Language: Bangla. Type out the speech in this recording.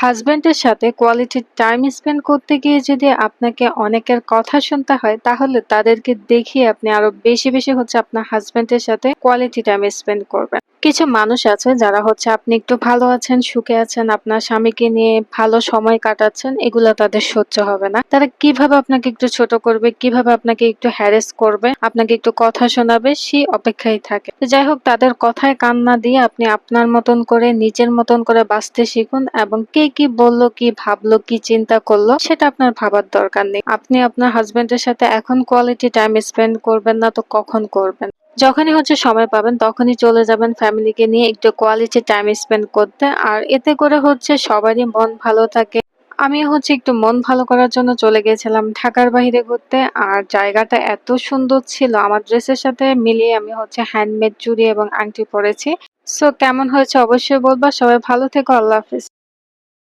হাসব্যান্ডের সাথে কোয়ালিটি টাইম স্পেন্ড করতে গিয়ে যদি আপনাকে অনেকের কথা শুনতে হয়, তাহলে তাদেরকে দেখিয়ে আপনি আরও বেশি বেশি হচ্ছে আপনার হাসব্যান্ডের সাথে কোয়ালিটি টাইম স্পেন্ড করবেন। কিছু মানুষ আছে যারা হচ্ছে আপনি একটু ভালো আছেন, সুখে আছেন, আপনার স্বামীকে নিয়ে ভালো সময় কাটাচ্ছেন, এগুলো তাদের সহ্য হবে না। তারা কীভাবে আপনাকে একটু ছোট করবে, কীভাবে আপনাকে একটু হ্যারেস করবে, আপনাকে একটু কথা শোনাবে সেই অপেক্ষায় থাকে। যাই হোক, তাদের কথায় কান না দিয়ে আপনি আপনার মতন করে, নিজের মতন করে বাঁচতে শিখুন এবং কে কি বলল, কি ভাবলো, কি চিন্তা করল, সেটা আপনার ভাবার দরকার নেই। আপনি আপনার হাজবেন্ডের সাথে এখন কোয়ালিটি টাইম স্পেন্ড করবেন না তো কখন করবেন? যখনই হচ্ছে সময় পাবেন, তখনই চলে যাবেন ফ্যামিলিকে নিয়ে একটু কোয়ালিটি টাইম স্পেন্ড করতে। আর এতে করে হচ্ছে সবারই মন ভালো থাকে। আমি হচ্ছে একটু মন ভালো করার জন্য চলে গেছিলাম ঢাকার বাইরে ঘুরতে। আর জায়গাটা এত সুন্দর ছিল, আমার ড্রেসের সাথে মিলিয়ে আমি হচ্ছে হ্যান্ডমেড চুড়ি এবং আংটি পরেছি। সো কেমন হয়েছে অবশ্যই বলবা। সবাই ভালো থেকো, আল্লাহ হাফিজ।